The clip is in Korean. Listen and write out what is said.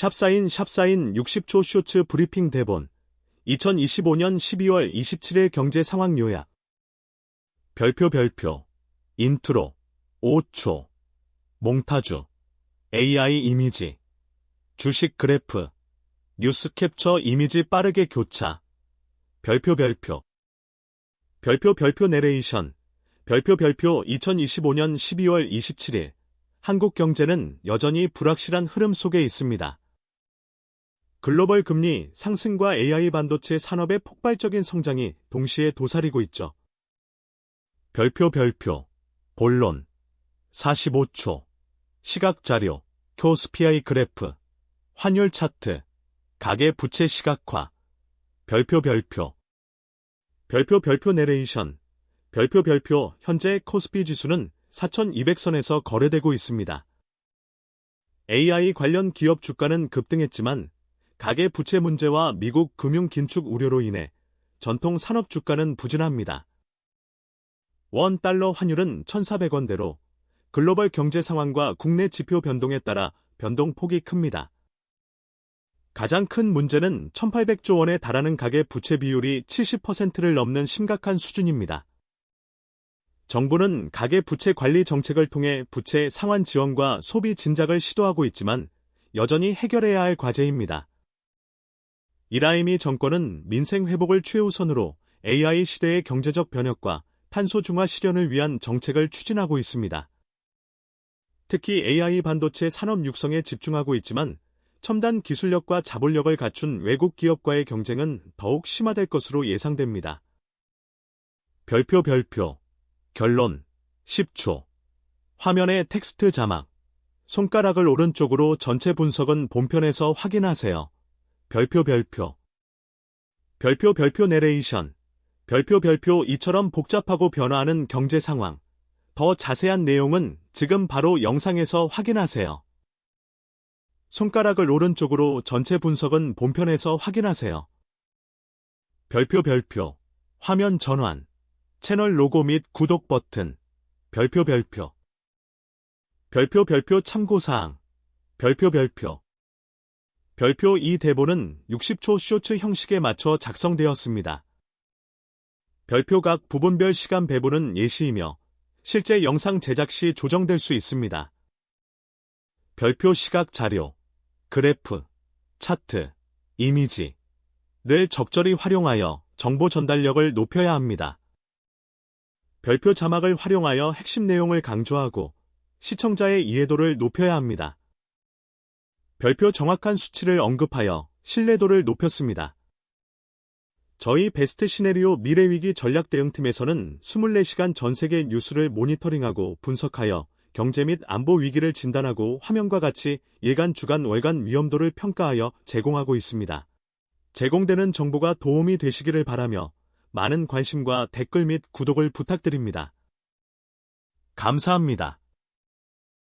샵사인 샵사인 60초 쇼츠 브리핑 대본. 2025년 12월 27일 경제 상황 요약. 별표 별표. 인트로. 5초. 몽타주. AI 이미지. 주식 그래프. 뉴스 캡처 이미지 빠르게 교차. 별표 별표. 별표 별표 내레이션. 별표 별표 2025년 12월 27일. 한국 경제는 여전히 불확실한 흐름 속에 있습니다. 글로벌 금리 상승과 AI 반도체 산업의 폭발적인 성장이 동시에 도사리고 있죠. 별표 별표. 본론. 45초. 시각 자료. 코스피아이 그래프. 환율 차트. 가계 부채 시각화. 별표 별표. 별표 별표 내레이션. 별표 별표. 현재 코스피 지수는 4,200선에서 거래되고 있습니다. AI 관련 기업 주가는 급등했지만 가계 부채 문제와 미국 금융 긴축 우려로 인해 전통 산업 주가는 부진합니다. 원 달러 환율은 1,400원대로 글로벌 경제 상황과 국내 지표 변동에 따라 변동폭이 큽니다. 가장 큰 문제는 1,800조 원에 달하는 가계 부채 비율이 70%를 넘는 심각한 수준입니다. 정부는 가계 부채 관리 정책을 통해 부채 상환 지원과 소비 진작을 시도하고 있지만 여전히 해결해야 할 과제입니다. 이라이미 정권은 민생 회복을 최우선으로 AI 시대의 경제적 변혁과 탄소 중화 실현을 위한 정책을 추진하고 있습니다. 특히 AI 반도체 산업 육성에 집중하고 있지만 첨단 기술력과 자본력을 갖춘 외국 기업과의 경쟁은 더욱 심화될 것으로 예상됩니다. 별표 별표 결론 10초 화면에 텍스트 자막 손가락을 오른쪽으로 전체 분석은 본편에서 확인하세요. 별표 별표. 별표 별표 내레이션. 별표 별표 이처럼 복잡하고 변화하는 경제 상황. 더 자세한 내용은 지금 바로 영상에서 확인하세요. 손가락을 오른쪽으로 전체 분석은 본편에서 확인하세요. 별표 별표. 화면 전환. 채널 로고 및 구독 버튼, 별표 별표, 별표 별표 참고사항, 별표 별표. 별표 이 대본은 60초 쇼츠 형식에 맞춰 작성되었습니다. 별표 각 부분별 시간 배분은 예시이며 실제 영상 제작 시 조정될 수 있습니다. 별표 시각 자료, 그래프, 차트, 이미지를 적절히 활용하여 정보 전달력을 높여야 합니다. 별표 자막을 활용하여 핵심 내용을 강조하고 시청자의 이해도를 높여야 합니다. 별표 정확한 수치를 언급하여 신뢰도를 높였습니다. 저희 베스트 시네리오 미래위기 전략대응팀에서는 24시간 전 세계 뉴스를 모니터링하고 분석하여 경제 및 안보 위기를 진단하고 화면과 같이 일간, 주간, 월간 위험도를 평가하여 제공하고 있습니다. 제공되는 정보가 도움이 되시기를 바라며 많은 관심과 댓글 및 구독을 부탁드립니다. 감사합니다.